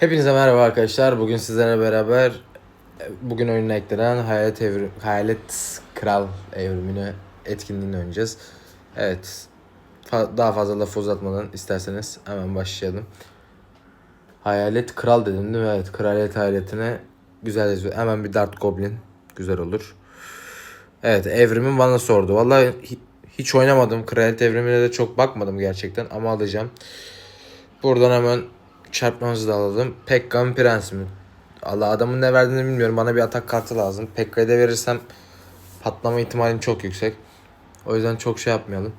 Hepinize merhaba arkadaşlar. Bugün sizlerle beraber e, bugün oyuna eklenen Hayalet, Evrim, Hayalet Kral evrimini etkinliğini oynayacağız. Evet. Fa- daha fazla lafı uzatmadan isterseniz hemen başlayalım. Hayalet Kral dedim değil mi? Evet. Kraliyet hayaletine güzel yazıyor. Hemen bir Dart Goblin. Güzel olur. Evet. Evrimin bana sordu. Vallahi hi- hiç oynamadım. Kraliyet evrimine de çok bakmadım gerçekten ama alacağım. Buradan hemen çarpmamızı da alalım. Pekka mı Prens mi? Allah adamın ne verdiğini bilmiyorum. Bana bir atak kartı lazım. Pekka'yı da verirsem patlama ihtimalim çok yüksek. O yüzden çok şey yapmayalım.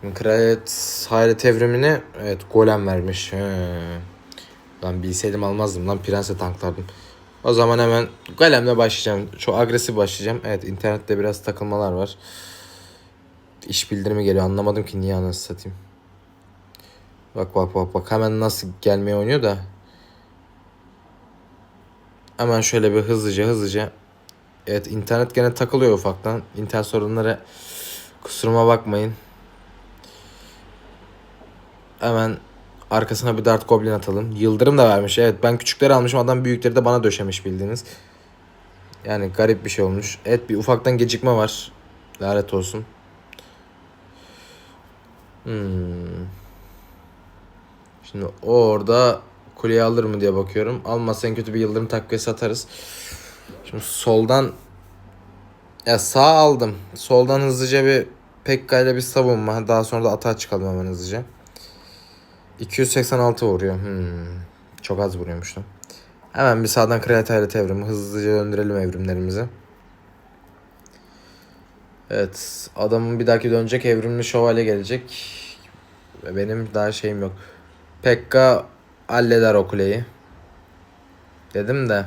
Şimdi Kraliyet Hayret Evrimi'ne evet golem vermiş. He. Lan bilseydim almazdım lan Prens'e tanklardım. O zaman hemen golemle başlayacağım. Çok agresif başlayacağım. Evet internette biraz takılmalar var. İş bildirimi geliyor. Anlamadım ki niye anasını satayım. Bak bak bak bak hemen nasıl gelmeye oynuyor da. Hemen şöyle bir hızlıca hızlıca. Evet internet gene takılıyor ufaktan. İnternet sorunları kusuruma bakmayın. Hemen arkasına bir dart goblin atalım. Yıldırım da vermiş. Evet ben küçükleri almışım adam büyükleri de bana döşemiş bildiğiniz. Yani garip bir şey olmuş. Evet bir ufaktan gecikme var. Lanet olsun. Hmm. Şimdi o orada kuleyi alır mı diye bakıyorum. Almazsa en kötü bir yıldırım takviyesi atarız. Şimdi soldan ya sağ aldım. Soldan hızlıca bir Pekka ile bir savunma. Daha sonra da atağa çıkalım hemen hızlıca. 286 vuruyor. Hmm. Çok az vuruyormuş. Hemen bir sağdan kraliyet hayret evrimi. Hızlıca döndürelim evrimlerimizi. Evet. Adamın bir dahaki dönecek evrimli şövalye gelecek. Benim daha şeyim yok. Pekka halleder o kuleyi. Dedim de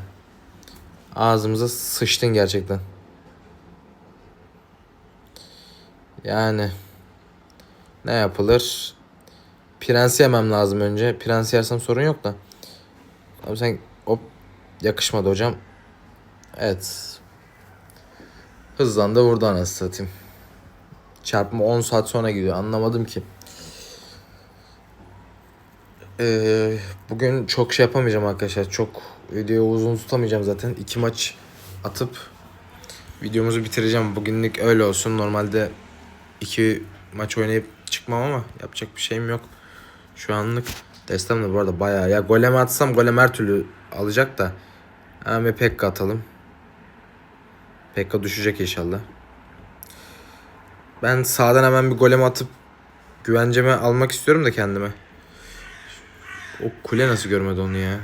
ağzımıza sıçtın gerçekten. Yani ne yapılır? Prensi yemem lazım önce. Prensi yersem sorun yok da. Abi sen hop yakışmadı hocam. Evet. Hızlandı vurdu anasını satayım. Çarpma 10 saat sonra gidiyor. Anlamadım ki. Ee, bugün çok şey yapamayacağım arkadaşlar. Çok videoyu uzun tutamayacağım zaten. İki maç atıp videomuzu bitireceğim. Bugünlük öyle olsun. Normalde iki maç oynayıp çıkmam ama yapacak bir şeyim yok. Şu anlık destem de bu arada bayağı. Ya golem atsam golem her türlü alacak da. Hemen Pekka atalım. Pekka düşecek inşallah. Ben sağdan hemen bir golem atıp güvenceme almak istiyorum da kendime. O kule nasıl görmedi onu ya?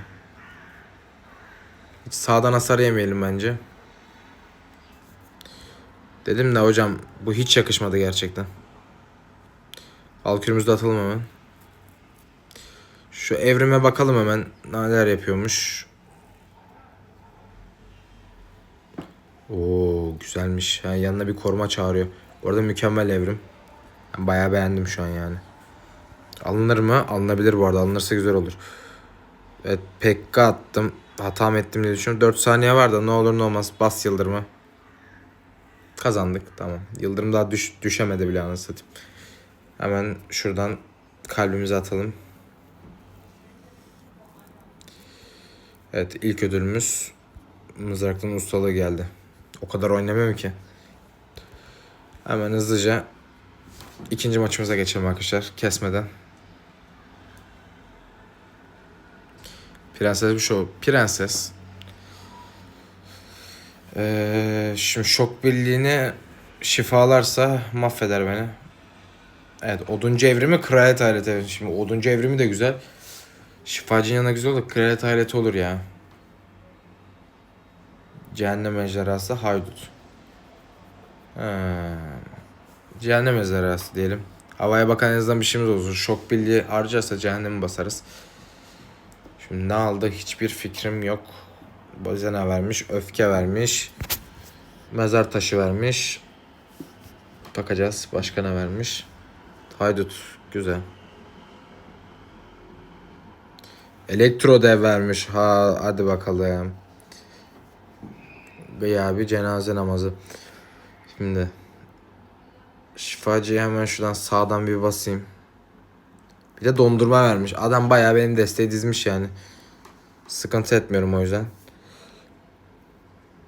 Hiç sağdan hasar yemeyelim bence. Dedim de hocam bu hiç yakışmadı gerçekten. Valkürümüzü de atalım hemen. Şu evrime bakalım hemen neler yapıyormuş. Oo güzelmiş. Ha, yanına bir koruma çağırıyor. Orada mükemmel evrim. Ben bayağı beğendim şu an yani. Alınır mı? Alınabilir bu arada. Alınırsa güzel olur. Evet Pekka attım. Hata mı ettim diye düşünüyorum. 4 saniye var da ne olur ne olmaz. Bas yıldırımı. Kazandık. Tamam. Yıldırım daha düş, düşemedi bile anasını satayım. Hemen şuradan kalbimizi atalım. Evet ilk ödülümüz mızraktan ustalığı geldi. O kadar oynamıyorum ki. Hemen hızlıca ikinci maçımıza geçelim arkadaşlar. Kesmeden. Prenses bir show. Prenses. Ee, şimdi şok birliğini şifalarsa mahveder beni. Evet oduncu evrimi kraliyet aileti. Evet, Şimdi oduncu evrimi de güzel. Şifacının yanına güzel olur. Kraliyet aileti olur ya. Cehennem ejderhası haydut. Ha. Cehennem ejderhası diyelim. Havaya bakan en azından bir şeyimiz olsun. Şok birliği harcarsa cehennemi basarız. Şimdi ne aldı hiçbir fikrim yok. Bozena vermiş, öfke vermiş. Mezar taşı vermiş. Bakacağız başka ne vermiş. Haydut güzel. Elektro dev vermiş. Ha hadi bakalım. Gıya bir cenaze namazı. Şimdi şifacıyı hemen şuradan sağdan bir basayım. Bir de dondurma vermiş. Adam bayağı benim desteği dizmiş yani. Sıkıntı etmiyorum o yüzden.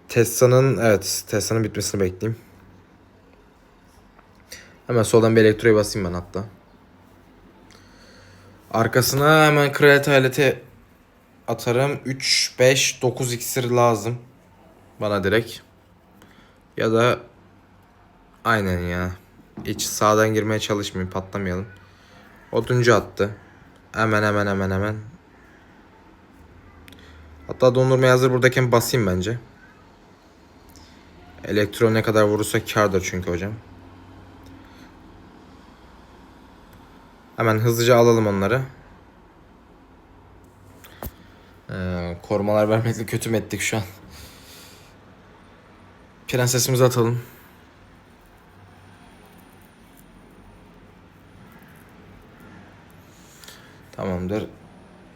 Tesla'nın evet Tesla'nın bitmesini bekleyeyim. Hemen soldan bir elektroya basayım ben hatta. Arkasına hemen kraliyet aleti atarım. 3, 5, 9 iksir lazım. Bana direkt. Ya da aynen ya. Hiç sağdan girmeye çalışmayayım patlamayalım. Oduncu attı. Hemen hemen hemen hemen. Hatta dondurmaya hazır buradayken basayım bence. Elektro ne kadar vurursa kardır çünkü hocam. Hemen hızlıca alalım onları. Ee, korumalar vermekle kötü mü ettik şu an? Prensesimizi atalım. Tamamdır.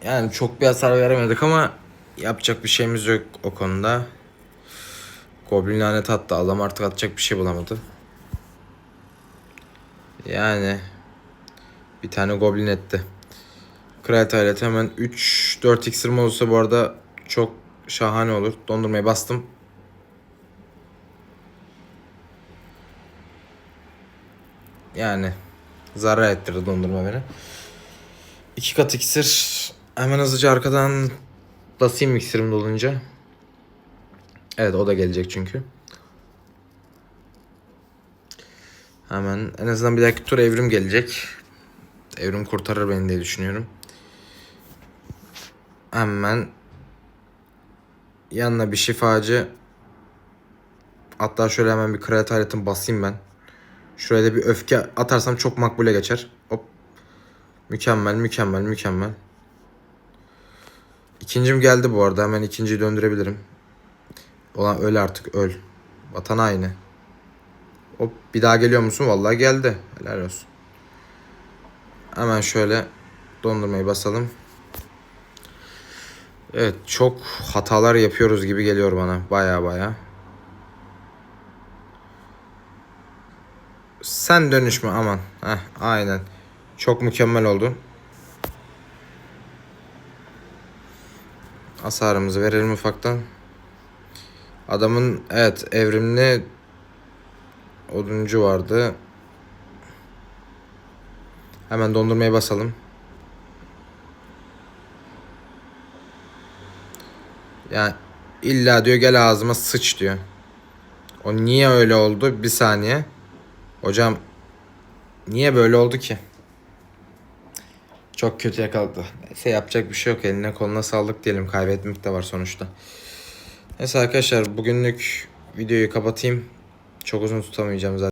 Yani çok bir hasar veremedik ama yapacak bir şeyimiz yok o konuda. Goblin lanet attı. Adam artık atacak bir şey bulamadı. Yani bir tane goblin etti. Kraliyet aleti hemen 3-4 iksirim olursa bu arada çok şahane olur. Dondurmayı bastım. Yani zarar ettirdi dondurma beni. İki kat iksir. Hemen hızlıca arkadan basayım iksirim dolunca. Evet o da gelecek çünkü. Hemen en azından bir dahaki tur evrim gelecek. Evrim kurtarır beni diye düşünüyorum. Hemen yanına bir şifacı hatta şöyle hemen bir aletim basayım ben. Şuraya da bir öfke atarsam çok makbule geçer. Hop. Mükemmel, mükemmel, mükemmel. İkincim geldi bu arada. Hemen ikinciyi döndürebilirim. Olan öl artık öl. Vatan aynı. Hop bir daha geliyor musun? Vallahi geldi. Helal olsun. Hemen şöyle dondurmayı basalım. Evet çok hatalar yapıyoruz gibi geliyor bana. Baya baya. Sen dönüşme aman. Heh, aynen. Çok mükemmel oldu. Hasarımızı verelim ufaktan. Adamın evet evrimli oduncu vardı. Hemen dondurmaya basalım. Yani illa diyor gel ağzıma sıç diyor. O niye öyle oldu? Bir saniye. Hocam niye böyle oldu ki? Çok kötü yakaladı. Neyse yapacak bir şey yok. Eline koluna sağlık diyelim. Kaybetmek de var sonuçta. Neyse arkadaşlar bugünlük videoyu kapatayım. Çok uzun tutamayacağım zaten.